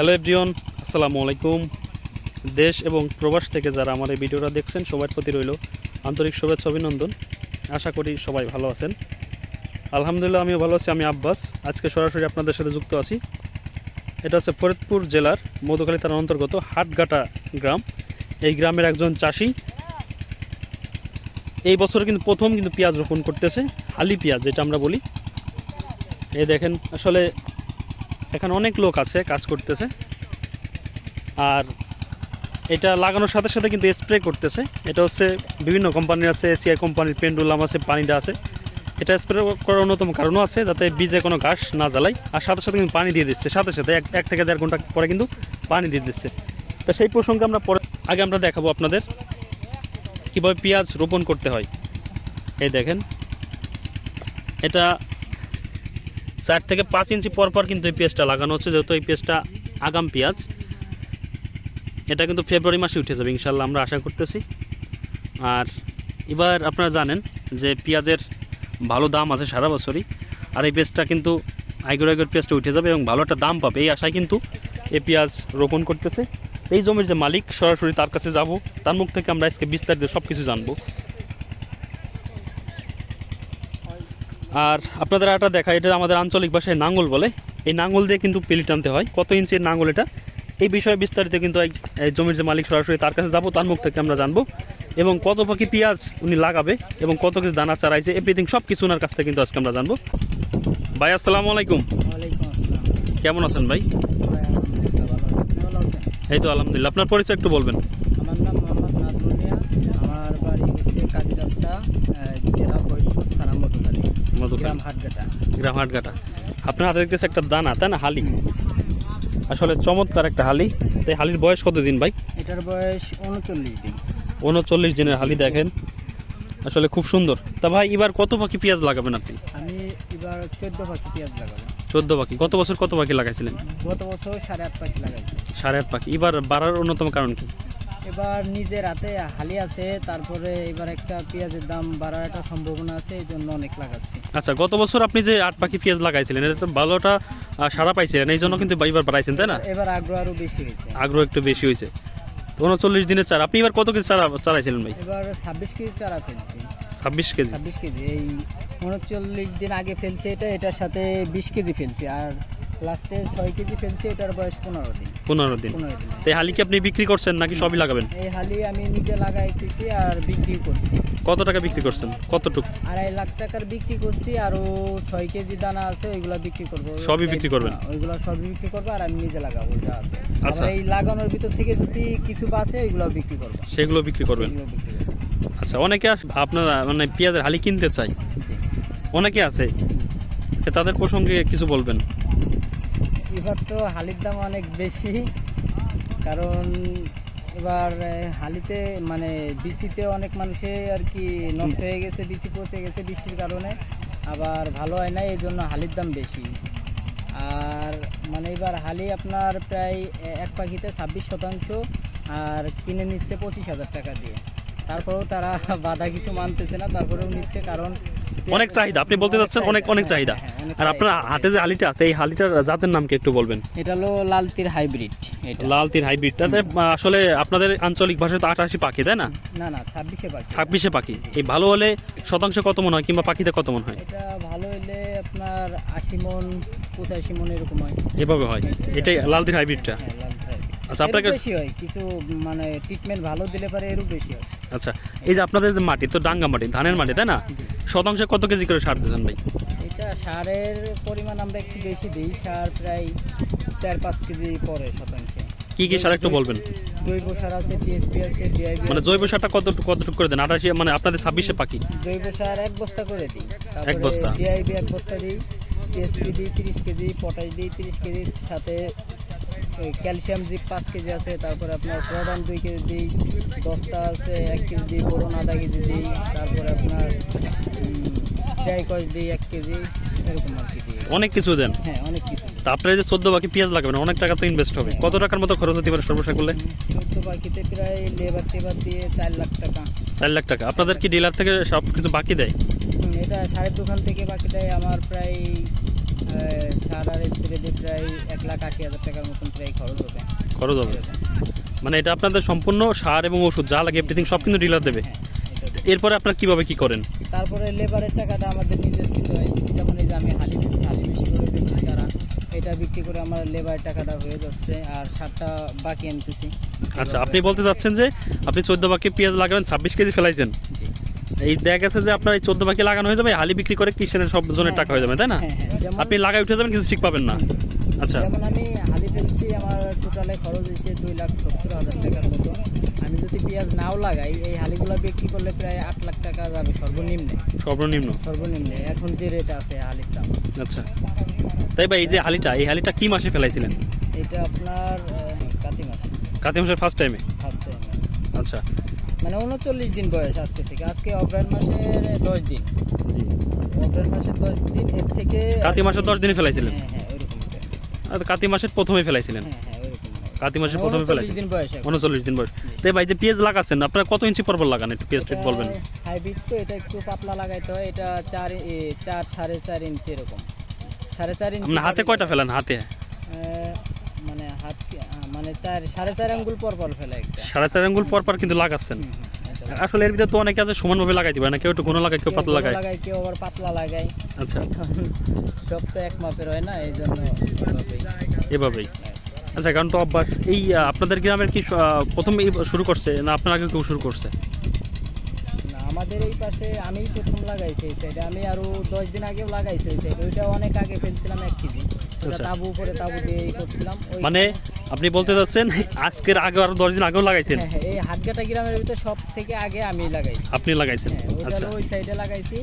Hello everyone আসসালামু আলাইকুম। দেশ এবং প্রবাস থেকে যারা আমার এই ভিডিওটা দেখছেন সবার প্রতি রইল আন্তরিক শুভেচ্ছা, অভিনন্দন। আশা করি সবাই ভালো আছেন। আলহামদুলিল্লাহ, আমিও ভালো আছি, আমি আব্বাস। আজকে সরাসরি আপনাদের সাথে যুক্ত আছি। এটা হচ্ছে ফরিদপুর জেলার মধুখালী থানার অন্তর্গত হাটগাটা গ্রাম। এই গ্রামের একজন চাষি এই বছর কিন্তু প্রথম কিন্তু পেঁয়াজ রোপণ করতেছে, হালি পেঁয়াজ যেটা আমরা বলি। এই দেখেন, আসলে এখানে অনেক লোক আছে, কাজ করতেছে। আর এটা লাগানোর সাথে সাথে কিন্তু স্প্রে করতেছে। এটা হচ্ছে বিভিন্ন কোম্পানির আছে এসিআই কোম্পানির পেন্ডুলাম আছে, পানিটা আছে। এটা স্প্রে করার অন্যতম কারণও আছে, যাতে বীজে কোনো ঘাস না জ্বালাই আর সাথে সাথে কিন্তু পানি দিয়ে দিচ্ছে। সাথে সাথে এক এক থেকে দেড় ঘণ্টা পরে কিন্তু পানি দিয়ে দিচ্ছে। তা সেই প্রসঙ্গে আমরা পরে, আগে আমরা দেখাবো আপনাদের কীভাবে পেঁয়াজ রোপণ করতে হয়। এই দেখেন। এটা চার থেকে পাঁচ ইঞ্চি পর পর কিন্তু এই পেঁয়াজটা লাগানো হচ্ছে, যেহেতু এই পেঁয়াজটা আগাম পেঁয়াজ। এটা কিন্তু ফেব্রুয়ারি মাসে উঠে যাবে, ইনশাল্লাহ আমরা আশা করতেছি। আর এবার আপনারা জানেন যে পেঁয়াজের ভালো দাম আছে সারা বছরই, আর এই পেঁয়াজটা কিন্তু আইগর আইগর পেঁয়াজটা উঠে যাবে এবং ভালো একটা দাম পাবে। এই আশায় কিন্তু এই পেঁয়াজ রোপণ করতেছে। এই জমির যে মালিক, সরাসরি তার কাছে যাব, তার মুখ থেকে আমরা আজকে বিস্তারিত সব কিছু জানব। আর আপনাদের একটা দেখা এটা আমাদের আঞ্চলিক ভাষায় নাঙ্গল বলে। এই নাঙ্গল দিয়ে কিন্তু পেলি টানতে হয়। কত ইঞ্চির নাঙ্গল এটা? এই বিষয়ে বিস্তারিত কিন্তু এই এই জমির যে মালিক সরাসরি তার কাছে যাব তার মুখ থেকে আমরা জানব। এবং কত পাখি পেঁয়াজ উনি লাগাবে এবং কত কিছু দানা চারাইছে এভরিথিং সব কিছু ওনার কাছ থেকে কিন্তু আজকে আমরা জানব। ভাই আসসালামু আলাইকুম। কেমন আছেন ভাই? এই তো আলহামদুলিল্লাহ আপনার পরিচয় একটু বলবেন। আমার নাম মোহাম্মদ নাজমুল মিয়া আমার বাড়ি হচ্ছে কাজী রাস্তা আহ, জেলা ফরিদপুর থানা মধুখালী মধুখালী। গ্রাম হাটঘাটা। আপনার হাতে দেখতেছে একটা দানা তাই না? হালি। আসলে চমৎকার একটা হালি। তাই হালির বয়স কত দিন ভাই? এটার বয়স উনচল্লিশ দিন। উনচল্লিশ দিনের হালি দেখেন। আসলে খুব সুন্দর। তা ভাই এবার কত পাখি পেঁয়াজ লাগাবেন আপনি? আমি এবার চোদ্দ পাখি পেঁয়াজ লাগাবো। চোদ্দ পাখি। গত বছর কত পাখি লাগাইছিলেন? গত বছর সাড়ে আট পাখি লাগাইছি। সাড়ে আট পাখি। এবার বাড়ার অন্যতম কারণ কি? এবার নিজের হাতে হালি আছে তারপরে এবার একটা পেঁয়াজের দাম বাড়ার একটা সম্ভাবনা আছে এই জন্য অনেক লাগাচ্ছি। আচ্ছা গত বছর আপনি যে আট পাখি পেঁয়াজ লাগাইছিলেন এটা তো ভালোটা সাড়া পাইছিলেন এই জন্য কিন্তু এবার বাড়াইছেন তাই না? এবার আগ্রহ আরও বেশি হয়েছে। আগ্রহ একটু বেশি হয়েছে। উনচল্লিশ দিনের চারা আপনি এবার কত কেজি চারা চারাইছিলেন ভাই? এবার ছাব্বিশ কেজি চারা ফেলছি। ছাব্বিশ কেজি? ছাব্বিশ কেজি এই উনচল্লিশ দিন আগে ফেলছে এটা এটার সাথে বিশ কেজি ফেলছি আর লাস্টে ছয় কেজি ফেলছি এটার বয়স পনেরো দিন। পনেরো দিন। পনেরো দিন। তো এই হালি কি আপনি বিক্রি করছেন নাকি সবই লাগাবেন? এই হালি আমি নিজে লাগাইতেছি আর বিক্রি করছি। কত টাকা বিক্রি করছেন? কতটুকু? আড়াই লাখ টাকার বিক্রি করছি আরও ছয় কেজি দানা আছে ওইগুলা বিক্রি করব। সবই বিক্রি করবেন? হ্যাঁ, ওইগুলো সবই বিক্রি করব আর আমি নিজে লাগাবো যা আছে। আচ্ছা। এই লাগানোর ভিতর থেকে যদি কিছু বাঁচে ওইগুলো বিক্রি করব। সেগুলো বিক্রি করবেন? ওইগুলো বিক্রি করব। আচ্ছা অনেকে আস- আপনারা মানে পেঁয়াজের হালি কিনতে চাই জি। অনেকে আছে। তো তাদের প্রসঙ্গে কিছু বলবেন। এবার তো হালির দাম অনেক বেশি। কারণ এবার হালিতে মানে বিচিতে অনেক মানুষে আর কি নষ্ট হয়ে গেছে, বিচি পচে গেছে বৃষ্টির কারণে। আবার ভালো হয় না এই জন্য হালির দাম বেশি। আর মানে এবার হালি আপনার প্রায় এক পাখিতে ছাব্বিশ শতাংশ, আর কিনে নিচ্ছে পঁচিশ হাজার টাকা দিয়ে। তারপরেও তারা বাধা কিছু মানতেছে না, তারপরেও নিচ্ছে কারণ অনেক চাহিদা। আপনি বলতে চাচ্ছেন অনেক অনেক চাহিদা। হ্যাঁ, আর আপনার হাতে যে হালিটা আছে এই হালিটার জাতের নাম কি একটু বলবেন? এটা হলো লালতির হাইব্রিড এটা। লাল হাইব্রিড। তাতে আসলে আপনাদের আঞ্চলিক ভাষায় তো আটাশি পাখি তাই না? না না ছাব্বিশে পাখি। ছাব্বিশে পাখি। এই ভালো হলে শতাংশ কত মন হয় কিংবা পাখিতে কত মন হয়? এটা ভালো হলে আপনার আশি মন পঁচাশি মন এরকম হয়। এভাবে হয়? এটাই লাল তিন হাইব্রিডটা? হ্যাঁ আচ্ছা আপনাকে বেশি হয় কিছু মানে ট্রিটমেন্ট ভালো দিলে পারে এরও বেশি হয়। আচ্ছা এই যে আপনাদের যে মাটি তো ডাঙ্গা মাটি ধানের মাটি তাই না? শতাংশে কত কেজি করে সার দিয়েছেন ভাই? এটা সারের পরিমাণ আমরা একটু বেশি দিই সার প্রায় চার পাঁচ কেজি পরে শতাংশে। কি কি সার একটু বলবেন? জৈব সার আছে টিএসপি আছে ডিআইবি মানে জৈব সারটা কত কতটুকু করে দেন? আটাশি মানে আপনাদের ছাব্বিশে পাখি। জৈব সার এক বস্তা করে দিই। এক বস্তা? ডিআইবি এক বস্তা দিই টিএসপি দিই তিরিশ কেজি পটাশ দিই তিরিশ কেজির সাথে ক্যালসিয়াম জিপ পাঁচ কেজি আছে তারপরে আপনার প্রোডান দুই কেজি দিই দশটা আছে এক কেজি দিই বোরন আধা কেজি দিই তারপরে আপনার ডাইকস দিই এক কেজি এরকম আর কি দিই। অনেক কিছু দেন? হ্যাঁ অনেক কিছু। তা আপনার যে চোদ্দ বাকি পেঁয়াজ লাগবে না অনেক টাকা তো ইনভেস্ট হবে। কত টাকার মতো খরচ হতে পারে সর্বশেষ করলে? চোদ্দ পাখিতে প্রায় লেবার টেবার দিয়ে চার লাখ টাকা। চার লাখ টাকা। আপনাদের কি ডিলার থেকে সব কিছু বাকি দেয়? এটা সারের দোকান থেকে বাকি দেয় আমার প্রায় সার আর স্প্রে দিয়ে প্রায় এক লাখ আশি হাজার টাকার মতন প্রায় খরচ হবে খরচ হবে মানে এটা আপনাদের সম্পূর্ণ সার এবং ওষুধ যা লাগে এভরিথিং সব কিন্তু ডিলার দেবে। এরপরে আপনার কীভাবে কি করেন তারপরে লেবারের টাকাটা আমাদের নিজের দিতে হয় যেমন এই যে আমি হালি দিচ্ছি হালি বেশি করে দিচ্ছি তারা এটা বিক্রি করে আমার লেবারের টাকাটা হয়ে যাচ্ছে আর সারটা বাকি আনতেছি আচ্ছা আপনি বলতে চাচ্ছেন যে আপনি চোদ্দ বাকি পেঁয়াজ লাগাবেন ছাব্বিশ কেজি ফেলাইছেন। এই দেখা গেছে যে আপনার এই চোদ্দ পাখি লাগানো হয়ে যাবে হালি বিক্রি করে কিষানের সব জনের টাকা হয়ে যাবে তাই না? হ্যাঁ হ্যাঁ আপনি লাগাই উঠে যাবেন কিছু ঠিক পাবেন না। আচ্ছা। যেমন আমি হালি ফেলছি আমার টোটালে খরচ হয়েছে দুই লাখ সত্তর হাজার টাকার মতো। আমি যদি পেঁয়াজ নাও লাগাই এই হালিগুলো বিক্রি করলে প্রায় আট লাখ টাকা যাবে সর্বনিম্নে। সর্বনিম্ন? সর্বনিম্নে এখন যে রেট আছে হালির দাম। আচ্ছা। তাই ভাই এই যে হালিটা এই হালিটা কি মাসে ফেলাইছিলেন? এটা আপনার কাতি মাসে। কাতি মাসের ফার্স্ট টাইমে ফার্স্ট টাইম আচ্ছা। মানে উনচল্লিশ দিন বয়স আজকে থেকে। আজকে অগ্রায়ণ মাসের দশ দিন। অগ্রায়ণ মাসের দশ দিন এর থেকে কাতি মাসের দশ দিনে ফেলাইছিলেন? হ্যাঁ হ্যাঁ ওইরকম কাতি মাসের প্রথমে ফেলাইছিলেন? হ্যাঁ হ্যাঁ ওইরকম কাতি মাসের প্রথমে ফেলাইছিলেন? দিন বয়স উনচল্লিশ দিন বয়স। তাই ভাই যে পেঁয়াজ লাগাচ্ছেন আপনারা কত ইঞ্চি পরপর লাগান? একটু পেঁয়াজ বলবেন। হাইব্রিড তো এটা একটু পাতলা লাগাইতে হয়। এটা চার চার সাড়ে চার ইঞ্চি এরকম। সাড়ে চার ইঞ্চি হাতে কয়টা ফেলান হাতে? মানে হাত মানে চার সাড়ে চার আঙ্গুল পর পর ফেলে একটা। সাড়ে চার আঙ্গুল পর পর কিন্তু লাগাচ্ছেন। এটা। আসলে এর ভিতরে তো অনেকে আছে সমানভাবে লাগাই দিবে না কেউ একটু ঘন লাগায় কেউ পাতলা লাগায়। লাগায় কেউ আবার পাতলা লাগায়। আচ্ছা। সব তো এক মাপের হয় না এই জন্য এভাবেই। এভাবেই। আচ্ছা কারণ তো অভ্যাস এই আপনাদের গ্রামের কি প্রথম শুরু করছে না আপনার আগে কেউ শুরু করছে? আমাদের এই পাশে আমি প্রথম লাগাইছি এই সাইডে আমি আরও দশ দিন আগেও লাগাইছি এই সাইডে ওইটা অনেক আগে ফেলছিলাম এক কেজি। আচ্ছা। তাবু উপরে তাবু দিয়ে করছিলাম মানে আপনি বলতে চাচ্ছেন আজকের আগে আরও দশ দিন আগেও লাগাইছেন? হ্যাঁ হ্যাঁ এই হাটঘাটা গ্রামের ভিতরে সব থেকে আগে আমি লাগাইছি। আপনি লাগাইছেন। হ্যাঁ আচ্ছা। ওই সাইডে লাগাইছি।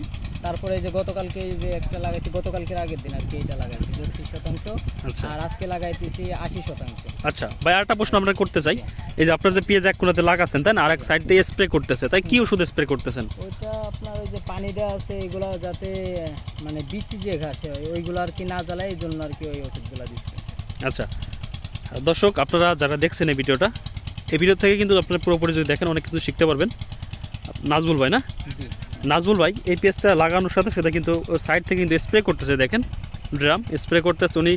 তারপরে এই যে গতকালকে এই যে একটা লাগাইছি গতকালকের আগের দিন আর কি এটা লাগাইছি বত্রিশ শতাংশ। আচ্ছা। আর আজকে লাগাইতেছি আশি শতাংশ। আচ্ছা ভাই আরেকটা প্রশ্ন আমরা করতে চাই। এই যে আপনার যে পেঁয়াজ এক কোনাতে লাগাচ্ছেন তাই না? আর এক সাইড দিয়ে স্প্রে করতেছে তাই কি ওষুধ স্প্রে করতেছেন? ওইটা আপনার ওই যে পানিটা আছে এগুলো যাতে মানে বিচি যে ঘাসে হয় ওইগুলো আর কি না জ্বালায় এই জন্য আর কি ওই ওষুধগুলো দিচ্ছে। আচ্ছা। দর্শক আপনারা যারা দেখছেন এই ভিডিওটা এই ভিডিও থেকে কিন্তু আপনারা পুরোপুরি যদি দেখেন অনেক কিছু শিখতে পারবেন। নাজবুল ভাই না? জি নাজবুল ভাই এই পেঁয়াজটা লাগানোর সাথে সাথে কিন্তু সাইড থেকে কিন্তু স্প্রে করতেছে দেখেন। ড্রাম স্প্রে করতেছে উনি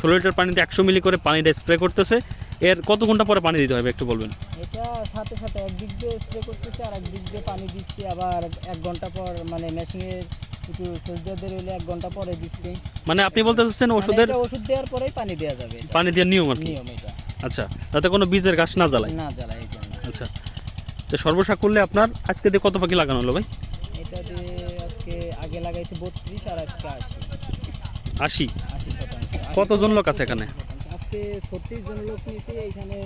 ষোলো লিটার পানিতে একশো মিলি করে পানিটা স্প্রে করতেছে। এর কত ঘণ্টা পরে পানি দিতে হবে একটু বলবেন? এটা সাথে সাথে একদিক দিয়ে স্প্রে করতেছে আর একদিক দিয়ে পানি দিচ্ছি আবার এক ঘণ্টা পর মানে মেশিনের একটু সজ্জাদের হইলে এক ঘণ্টা পরে দিচ্ছি। মানে আপনি বলতে চাচ্ছেন মানে ওষুধের ওষুধ দেওয়ার পরেই পানি দেওয়া যাবে পানি দেওয়ার নিয়ম আর নিয়ম এটা। আচ্ছা তাতে কোনো বীজের গাছ না জ্বালায়? না জ্বালায় আচ্ছা তো সর্বসা করলে আপনার আজকে দিয়ে কত পাখি লাগানো হলো ভাই? এটা আজকে আগে লাগাইছি বত্রিশ আর আজকে আশি। আশি? কতজন লোক আছে এখানে? আজকে ছত্রিশ জন লোক নিয়েছি এইখানে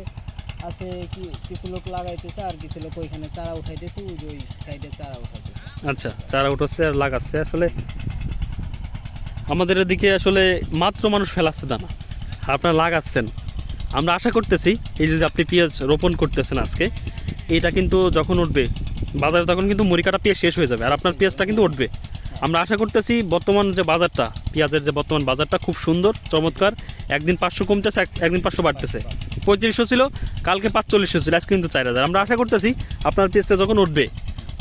আছে কি কিছু লোক লাগাইতেছে আর কিছু লোক ওইখানে চারা উঠাইতেছে ওই ওই সাইডে চারা উঠাইতেছে। আচ্ছা চারা উঠোচ্ছে আর লাগাচ্ছে। আসলে আমাদের এদিকে আসলে মাত্র মানুষ ফেলাচ্ছে দানা। আপনারা লাগাচ্ছেন। আমরা আশা করতেছি এই যে আপনি পেঁয়াজ রোপণ করতেছেন আজকে এটা কিন্তু যখন উঠবে বাজারে তখন কিন্তু মুড়ি কাটা পেঁয়াজ শেষ হয়ে যাবে আর আপনার পেঁয়াজটা কিন্তু উঠবে। আমরা আশা করতেছি বর্তমান যে বাজারটা, পেঁয়াজের যে বর্তমান বাজারটা খুব সুন্দর, চমৎকার, একদিন পাঁচশো কমতেছে একদিন পাঁচশো বাড়তেছে। পঁয়ত্রিশশো ছিল, কালকে পাঁচচল্লিশশো ছিল, আজকে কিন্তু চার হাজার। আমরা আশা করতেছি আপনার পেঁয়াজটা যখন উঠবে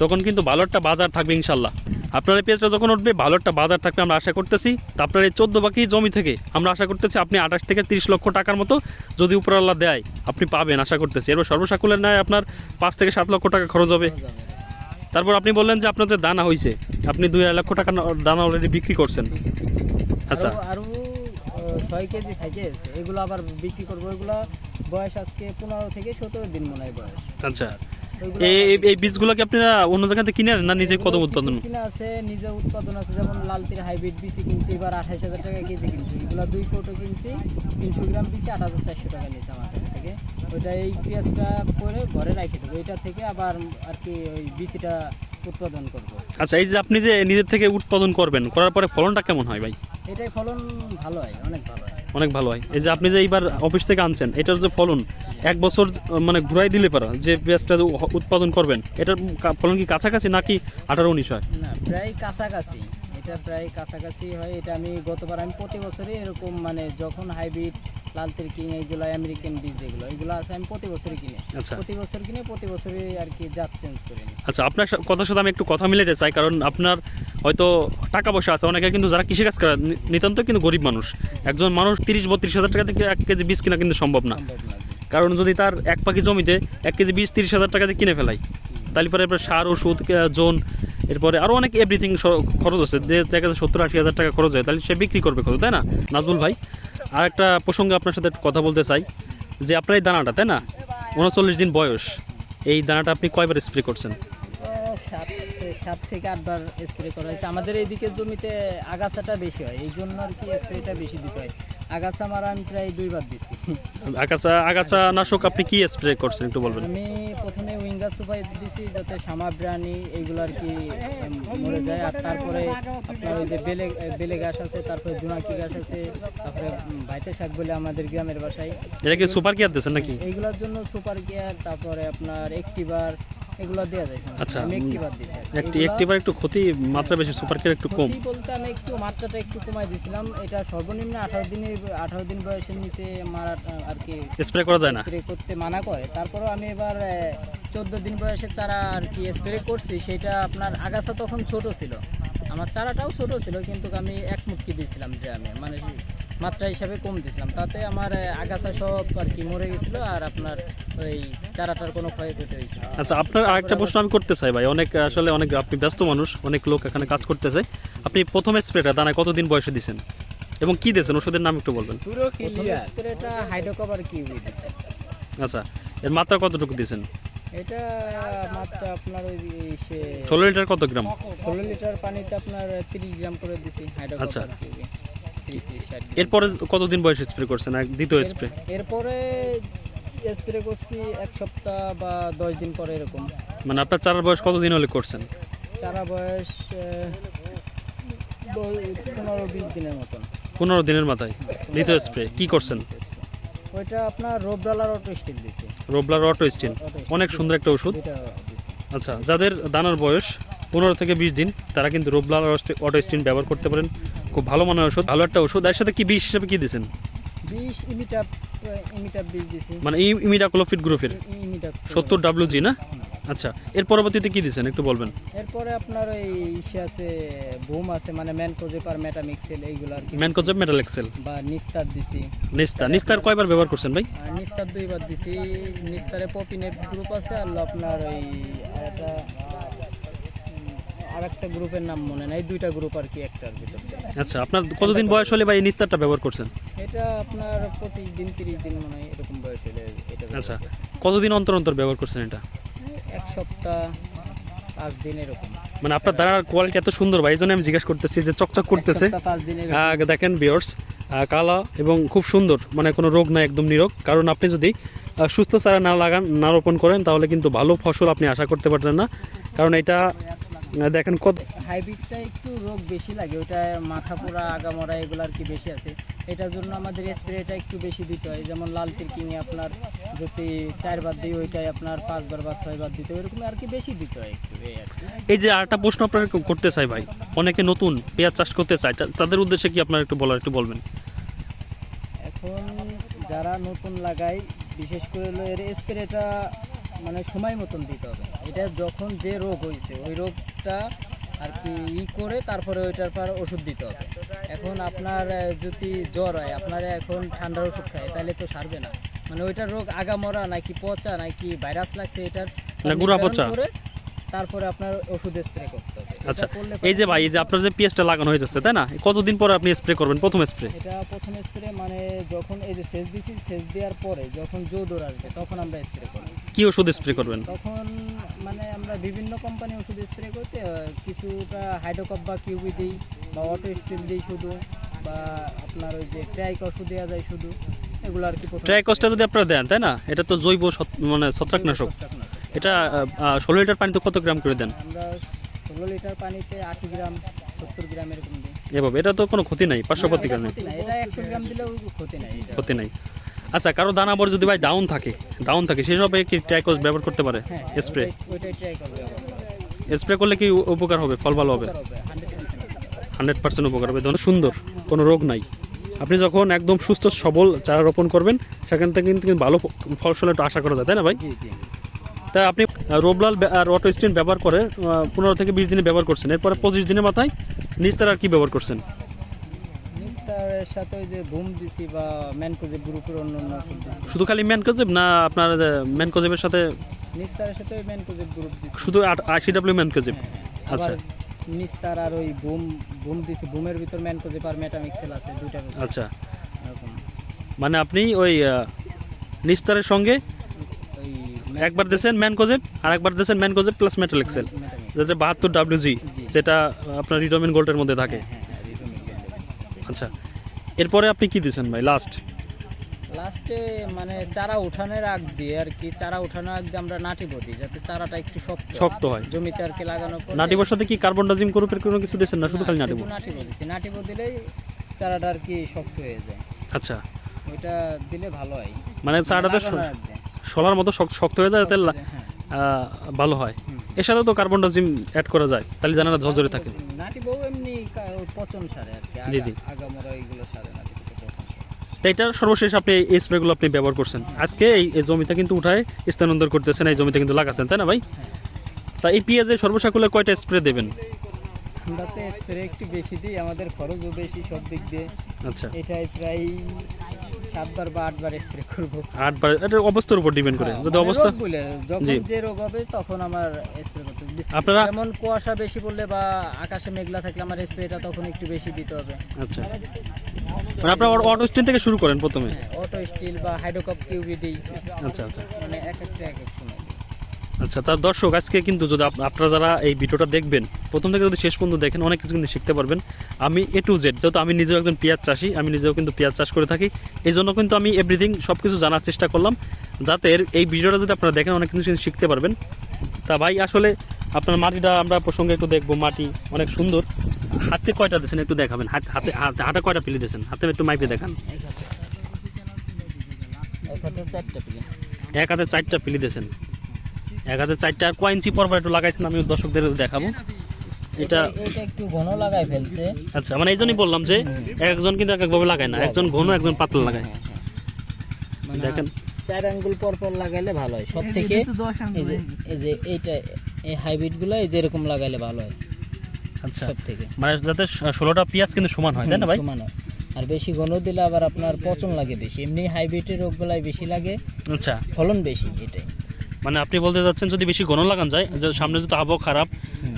তখন কিন্তু ভালো একটা বাজার থাকবে ইনশাল্লাহ। আপনার এই পেঁয়াজটা যখন উঠবে ভালো একটা বাজার থাকবে আমরা আশা করতেছি। তো আপনার এই চোদ্দ বাকি জমি থেকে আমরা আশা করতেছি আপনি আঠাশ থেকে তিরিশ লক্ষ টাকার মতো যদি উপরাল্লাহ দেয় আপনি পাবেন আশা করতেছি। এবার সর্বসাকুলের নয় আপনার পাঁচ থেকে সাত লক্ষ টাকা খরচ হবে। তারপর আপনি বললেন যে আপনার যে দানা হয়েছে আপনি দুই আড়াই লক্ষ টাকা দানা অলরেডি বিক্রি করছেন। আচ্ছা। ছয় কেজি থাকে এগুলো আবার বিক্রি করব। এগুলো বয়স আজকে পনেরো থেকে সতেরো দিন মনে হয় বয়স। আচ্ছা। এই বীজগুলো কি আপনারা অন্য জায়গা থেকে কিনে আনেন না নিজে কদম উৎপাদন? কিনা আছে নিজে উৎপাদন আছে যেমন লালতির হাইব্রিড বিসি কিনছি এবার আঠাশ হাজার টাকা কেজি কিনছি। এগুলো দুই কোটো কিনছি তিনশো গ্রাম বিসি আট হাজার চারশো টাকা নিয়েছে আমার কাছ থেকে। ওইটা এই পেঁয়াজটা করে ঘরে রাখি দেবো। এটা থেকে আবার আর কি ওই বিসিটা উৎপাদন করব। আচ্ছা এই যে আপনি যে নিজের থেকে উৎপাদন করবেন করার পরে ফলনটা কেমন হয় ভাই? এটাই ফলন ভালো হয় অনেক ভালো হয়। অনেক ভালো হয়। এই যে আপনি যে এইবার অফিস থেকে আনছেন, এটার যে ফলন, এক বছর মানে ঘুরাই দিলে পারা, যে পেঁয়াজটা উৎপাদন করবেন, এটার ফলন কি কাছাকাছি নাকি আঠারো উনিশ হয়? না, প্রায় কাছাকাছি। এটা প্রায় কাছাকাছি হয়। এটা আমি গতবার, আমি প্রতি বছরই এরকম মানে যখন হাইব্রিড লাল তিরকিং এইগুলো আমেরিকান বীজ যেগুলো এগুলো আছে আমি প্রতি বছরই কিনে। আচ্ছা। প্রতি বছর কিনে প্রতি বছরই আর কি জাত চেঞ্জ করে নিই। আচ্ছা আপনার কথার সাথে আমি একটু কথা মিলাতে চাই কারণ আপনার হয়তো টাকা পয়সা আছে। অনেকে কিন্তু যারা কৃষিকাজ করে নিতান্ত কিন্তু গরিব মানুষ। একজন মানুষ তিরিশ বত্রিশ হাজার টাকা থেকে এক কেজি বীজ কিনা কিন্তু সম্ভব না। কারণ যদি তার এক পাখি জমিতে এক কেজি বীজ তিরিশ হাজার টাকা দিয়ে কিনে ফেলাই তাহলে পরে এরপরে সার ওষুধ জোন এরপরে আরও অনেক এভরিথিং খরচ আছে। যে দেখা যাচ্ছে সত্তর আশি হাজার টাকা খরচ হয় তাহলে সে বিক্রি করবে কত তাই না? নাজমুল ভাই? আর একটা প্রসঙ্গে আপনার সাথে কথা বলতে চাই। যে আপনার এই দানাটা, তাই না? উনচল্লিশ দিন বয়স। এই দানাটা আপনি কয়বার স্প্রে করছেন? সাত থেকে আটবার স্প্রে করা হয়েছে। আমাদের এইদিকে জমিতে আগাছাটা বেশি হয় এই জন্য আর কি স্প্রেটা বেশি দিতে হয়। আগাছা মারা আমি প্রায় দুইবার দিচ্ছি আগাছা আগাছা নাশক আপনি কি স্প্রে করছেন একটু বলবেন? আমি প্রথমে উইঙ্গার দিছি যাতে সামা এইগুলো আর কি মরে যায়। আর তারপরে আপনার ওই যে বেলে বেলে গাছ আছে তারপরে জোনাকি গাছ আছে তারপরে ভাইতে শাক বলে আমাদের গ্রামের বাসায়। এটা কি সুপার কেয়ার দিয়েছেন নাকি? এইগুলোর জন্য সুপার কেয়ার তারপরে আপনার একটিবার এগুলো দেওয়া যায় আচ্ছা, আমি একটিবার দিছি একটি একটিবার একটু ক্ষতি মাত্রা বেশি সুপার কেয়ার একটু কম। বলতে আমি একটু মাত্রাটা একটু কমাই দিয়েছিলাম। এটা সর্বনিম্ন আঠারো দিনের আঠারো দিন বয়সের নিচে মারা আর কি স্প্রে করা যায় না? স্প্রে করতে মানা করে। তারপরেও আমি এবার চোদ্দ দিন বয়সের চারা আর কি স্প্রে করছি সেটা আপনার আগাছা তখন ছোট ছিল। আমার চারাটাও ছোট ছিল কিন্তু আমি এক মুটকি দিয়েছিলাম যে আমি মানে মাত্রা হিসাবে কম দিয়েছিলাম তাতে আমার আগাছা সব আর কি মরে গেছিল আর আপনার ওই চারাটার কোনো ক্ষয়ক্ষতি হয়েছিল। আচ্ছা আপনার আরেকটা প্রশ্ন আমি করতে চাই ভাই। অনেক আসলে অনেক আপনি ব্যস্ত মানুষ অনেক লোক এখানে কাজ করতেছে। আপনি প্রথম স্প্রেটা দানায় কতদিন বয়সে দিছেন? এবং কি দিয়েছেন? ওষুধের নাম একটু বলবেন। স্প্রেটা হাইড্রোকভার কি আচ্ছা এর মাত্রা কতটুকু দিয়েছেন? এটা মাত্রা আপনার ওই ষোলো লিটার কত গ্রাম? ষোলো লিটার পানিতে আপনার তিরিশ গ্রাম করে দিছি আচ্ছা। হাইড্রোকভার এরপরে কতদিন বয়সে স্প্রে করছেন? দ্বিতীয় স্প্রে এরপরে স্প্রে করছি এক সপ্তাহ বা দশ দিন পরে এরকম। মানে আপনার চারার বয়স কতদিন হলে করছেন? চারা বয়স পনেরো বিশ দিনের মতন। পনেরো দিনের মাথায়। দ্বিতীয় স্প্রে কি করছেন? ওইটা আপনার রোব ডলার অটো স্টিল দিচ্ছে রোবলার অটো স্টিন অনেক সুন্দর একটা ওষুধ। আচ্ছা যাদের দানার বয়স পনেরো থেকে বিশ দিন তারা কিন্তু রোবলার অটো স্টিন ব্যবহার করতে পারেন। খুব ভালো মানের ওষুধ ভালো একটা ওষুধ। এর সাথে কি বিষ হিসেবে কি দিয়েছেন? বিষ ইমিটাপ ইমিটাপ বীজ দিছি মানে এই ইমিডাক্লোফিট গ্রুপের? ইমিটাপ সত্তর ডাব্লিউ জি না? আচ্ছা এর পরবর্তীতে কি দিয়েছেন? একটু বলবেন। এরপরে আপনার ওই ইসে আছে বুম আছে মানে ম্যানকোজেপার মেটামিক্সেল এইগুলো আর কি ম্যানকোজেব মেটাল এক্সেল বা নিস্তার দিছি নিস্তা নিস্তার কয়বার ব্যবহার করছেন ভাই? আর নিস্তার দুইবার দিছি নিস্তারে পপিনেট গ্রুপ আছে আর আপনার ওই আরেকটা আর একটা গ্রুপের নাম মনে নাই দুইটা গ্রুপ আর কি একটার ভিতর আচ্ছা আপনার কতদিন বয়স হলে ভাই এই নিস্তারটা ব্যবহার করছেন? এটা আপনার পঁচিশ দিন তিরিশ দিন মনে হয় এরকম বয়স হলে এটা আচ্ছা কতদিন অন্তর অন্তর ব্যবহার করছেন এটা? এক সপ্তাহ পাঁচ দিন এরকম। মানে আপনার দানার কোয়ালিটি এত সুন্দর ভাই এই জন্য আমি জিজ্ঞেস করতেছি যে চকচক করতেছে। দেখেন বিয়ার্স কালা এবং খুব সুন্দর মানে কোনো রোগ নাই একদম নিরোগ। কারণ আপনি যদি সুস্থ চারা না লাগান না রোপণ করেন তাহলে কিন্তু ভালো ফসল আপনি আশা করতে পারবেন না। কারণ এটা দেখেন কত হাইব্রিডটা একটু রোগ বেশি লাগে ওটা মাথা পোড়া আগামরা এগুলো আর কি বেশি আছে। এটার জন্য আমাদের স্প্রেটা একটু বেশি দিতে হয় যেমন লাল তিরকিংয়ে আপনার যদি চারবার দিই ওইটাই আপনার পাঁচবার বা ছয়বার দিতে হয় এরকম আর কি বেশি দিতে হয় একটু এই আর কি। এই যে আরেকটা প্রশ্ন আপনার করতে চাই ভাই অনেকে নতুন পেঁয়াজ চাষ করতে চায় তাদের উদ্দেশ্যে কি আপনার একটু বলার একটু বলবেন? এখন যারা নতুন লাগায় বিশেষ করে এর স্প্রেটা মানে সময় মতন দিতে হবে। এটা যখন যে রোগ হয়েছে ওই রোগটা আর কি ই করে তারপরে ওইটার পর ওষুধ দিতে হবে। এখন আপনার যদি জ্বর হয় আপনার এখন ঠান্ডার ওষুধ খায় তাহলে তো সারবে না। মানে ওইটার রোগ আগামরা নাকি পচা নাকি ভাইরাস লাগছে এটার। করে তারপরে আপনার ওষুধ স্প্রে করতে হবে। আচ্ছা এই যে ভাই এই যে আপনার যে পেঁয়াজটা লাগানো হয়ে যাচ্ছে তাই না? কতদিন পরে আপনি স্প্রে করবেন প্রথম স্প্রে এটা প্রথম স্প্রে মানে যখন এই যে সেচ দিছি সেচ দেওয়ার পরে যখন জোদর আসবে তখন আমরা স্প্রে করব। কি ওষুধ স্প্রে করবেন? তখন মানে আমরা বিভিন্ন কোম্পানি ওষুধ স্প্রে করতে কিছুটা হাইড্রোকপ বা কিউবি দিই বা অটো স্টিল দিই শুধু বা আপনার ওই যে ট্রাইক ওষুধ দেওয়া যায় শুধু এগুলো আর কি ট্রাইকসটা যদি আপনারা দেন তাই না? এটা তো জৈব মানে ছত্রাকনাশক। এটা ষোলো লিটার পানিতে কত গ্রাম করে দেন? আমরা ষোলো লিটার পানিতে আশি গ্রাম সত্তর গ্রাম এরকম দিই। এভাবে এটা তো কোনো ক্ষতি নাই পার্শ্ব এটা প্রতিকার ক্ষতি নাই, এটা একশো গ্রাম দিলেও ক্ষতি নাই। এটা ক্ষতি নাই। আচ্ছা কারও দানাবর যদি ভাই ডাউন থাকে ডাউন থাকে সেই সবে কি ট্রাইকস ব্যবহার করতে পারে? হ্যাঁ স্প্রে ওইটাই- ওইটাই ট্রাই করবে স্প্রে করলে কি উপকার হবে? ফল ভালো হবে? হান্ড্রেড পার্সেন্ট হান্ড্রেড পার্সেন্ট উপকার হবে। ধরুন সুন্দর কোনো রোগ নাই। আপনি যখন একদম সুস্থ সবল চারা রোপণ করবেন সেখান থেকে কিন্তু কিন্তু ভালো ফসল একটু আশা করা যায় তাই না ভাই? জি জি। তাই আপনি রোবলাল আর অটো স্টিন ব্যবহার করে পনেরো থেকে বিশ দিনে ব্যবহার করছেন। এরপরে পঁচিশ দিনের মাথায় নিস্তার আর কি ব্যবহার করছেন? মিস্টারের সাথে ওই যে বুম দিছি বা ম্যানকোজে গ্রুপের অন্য অন্য শুধু খালি ম্যানকোজেব না আপনার ম্যানকোজেবের সাথে? নিস্তারের সাথে ওই ম্যানকোজে গ্রুপ দিছি। শুধু আশি ডাব্লিউ ম্যানকোজেব? আচ্ছা। নিস্তার আর ওই বুম বুম দিছি। বুমের ভিতর ম্যানকোজে আর মেটামিক্সেল আছে দুইটা আচ্ছা। মানে আপনি ওই নিস্তারের সঙ্গে একবার দিয়েছেন ম্যানকোজেব আর একবার দিয়েছেন ম্যানকোজেব প্লাস মেটাল এক্সেল যেটা বাহাত্তর ডাব্লিউজি যেটা আপনার রিডোমিন গোল্ডের মধ্যে থাকে। হ্যাঁ হ্যাঁ আচ্ছা এরপরে আপনি কি দিয়েছেন ভাই লাস্ট লাস্টে মানে চারা উঠানোর আগ দিয়ে আর কি চারা উঠানোর আগ দিয়ে আমরা নাটি বদি যাতে চারাটা একটু শক্ত শক্ত হয়। জমিতে আর কি লাগানো পরে নাটিবর সাথে কি কার্বন ডাজিম গ্রুপের কোনো কিছু দিয়েছেন না শুধু খালি শুধু নাটি বদিছি। নাটি দিলেই চারাটা আর কি শক্ত হয়ে যায়। আচ্ছা। ওইটা দিলে ভালো হয়। মানে চারাটা। শলার মতো শক্ত শক্ত হয়ে যায় যাতে হ্যাঁ ভালো হয়। এর সাথে তো কার্বন ডাজিম অ্যাড করা যায় তাহলে জানারা ঝরঝরে থাকে। নাটি বউ এমনি পচন সারে আর কি জি, জি। আগামরা এইগুলো সারে নাটি এটা সর্বশেষ আপনি এই স্প্রেগুলো আপনি ব্যবহার করছেন। আজকে এই জমিটা কিন্তু উঠায় স্থানান্তর করতেছেন এই জমিতে কিন্তু লাগাচ্ছেন তাই না ভাই? হ্যাঁ। তা এই পেঁয়াজের সর্বসাকুলে কয়টা স্প্রে দেবেন? আমরা তো স্প্রে একটু বেশি দিই আমাদের খরচও বেশি সব দিক দিয়ে। আচ্ছা। এটাই প্রায় সাতবার বা আটবার স্প্রে করব। আটবার এটা অবস্থার উপর ডিপেন্ড করে। হ্যাঁ, যদি মানে অবস্থা বলে, যখন যে রোগ হবে তখন আমার স্প্রে করতে আপনারা যেমন কুয়াশা বেশি পড়লে বা আকাশে মেঘলা থাকলে আমার স্প্রেটা তখন একটু বেশি দিতে হবে। আচ্ছা। মানে আপনার অটো স্টিল থেকে শুরু করেন প্রথমে? অটো স্টিল বা হাইড্রোকপ কিউবি দিই আচ্ছা আচ্ছা। মানে এক একটা এক এক। আচ্ছা তার দর্শক আজকে কিন্তু যদি আপনারা যারা এই ভিডিওটা দেখবেন প্রথম থেকে যদি শেষ পর্যন্ত দেখেন অনেক কিছু কিন্তু শিখতে পারবেন। আমি এ টু জেড যেহেতু আমি নিজেও একজন পেঁয়াজ চাষি আমি নিজেও কিন্তু পেঁয়াজ চাষ করে থাকি এই জন্য কিন্তু আমি এভরিথিং সব কিছু জানার চেষ্টা করলাম যাতে এই ভিডিওটা যদি আপনারা দেখেন অনেক কিছু কিন্তু শিখতে পারবেন। তা ভাই আসলে আপনার মাটিটা আমরা প্রসঙ্গে একটু দেখব মাটি অনেক সুন্দর। হাতে কয়টা দিয়েছেন একটু দেখাবেন? হাতে হাতে হাতে কয়টা পিলি দিয়েছেন? হাতে একটু মাইপে দেখান। এক হাতে চারটা পিলে। এক হাতে চারটা পিলি দিয়েছেন। এক হাতে চারটা আর কয় ইঞ্চি পর পর একটু লাগাইছেন আমি দর্শকদের দেখাবো। এটা একটু ঘন লাগাই ফেলছে। আচ্ছা মানে এই জন্যই বললাম যে একজন কিন্তু এক একভাবে লাগায় না একজন ঘন একজন পাতলা লাগায়। হ্যাঁ, হ্যাঁ। মানে দেখেন। চার আঙ্গুল পর পর লাগাইলে ভালো হয়। সব থেকে এই যে এই যে এইটা এই হাইব্রিডগুলো এই যে এরকম লাগাইলে ভালো হয়। আচ্ছা। সব থেকে। মানে যাতে ষোলোটা পেঁয়াজ কিন্তু সমান হয় তাই না ভাই? সমান হয়। আর বেশি ঘন দিলে আবার আপনার পচন লাগে বেশি। এমনি হাইব্রিডের রোগগুলাই বেশি লাগে। আচ্ছা। ফলন বেশি এটাই। মানে আপনি বলতে যাচ্ছেন যদি বেশি ঘন লাগান যায় যে সামনে যদি আবহাওয়া খারাপ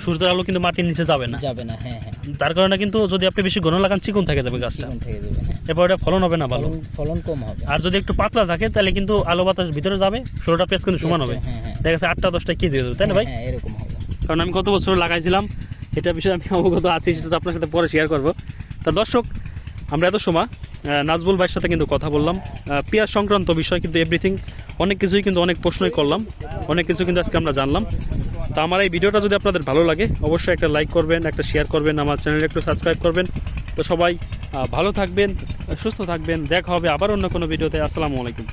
সূর্যের আলো কিন্তু মাটির নিচে যাবে না। যাবে না হ্যাঁ হ্যাঁ। তার কারণে কিন্তু যদি আপনি বেশি ঘন লাগান চিকন থেকে যাবে গাছটা। চিকন থেকে যাবে হ্যাঁ। এরপর এটা ফলন হবে না ভালো। ফলন কম হবে। আর যদি একটু পাতলা থাকে তাহলে কিন্তু আলো বাতাস ভিতরে যাবে ষোলোটা পেঁয়াজ কিন্তু সমান হবে। হ্যাঁ দেখা যাচ্ছে আটটা দশটা কেজি হয়ে যাবে তাই না ভাই? হ্যাঁ এরকম হবে। কারণ আমি গত বছর লাগাইছিলাম এটা বিষয়ে আমি অবগত আছি সেটা তো আপনার সাথে পরে শেয়ার করব। তা দর্শক আমরা এত সময় নাজবুল ভাইয়ের সাথে কিন্তু কথা বললাম। পেঁয়াজ সংক্রান্ত বিষয় কিন্তু এভরিথিং অনেক কিছুই কিন্তু অনেক প্রশ্নই করলাম, অনেক কিছু কিন্তু আজকে আমরা জানলাম। তো আমার এই ভিডিওটা যদি আপনাদের ভালো লাগে, অবশ্যই একটা লাইক করবেন, একটা শেয়ার করবেন, আমার চ্যানেলে একটু সাবস্ক্রাইব করবেন। তো সবাই ভালো থাকবেন, সুস্থ থাকবেন, দেখা হবে আবার অন্য কোনো ভিডিওতে। আসসালামু আলাইকুম।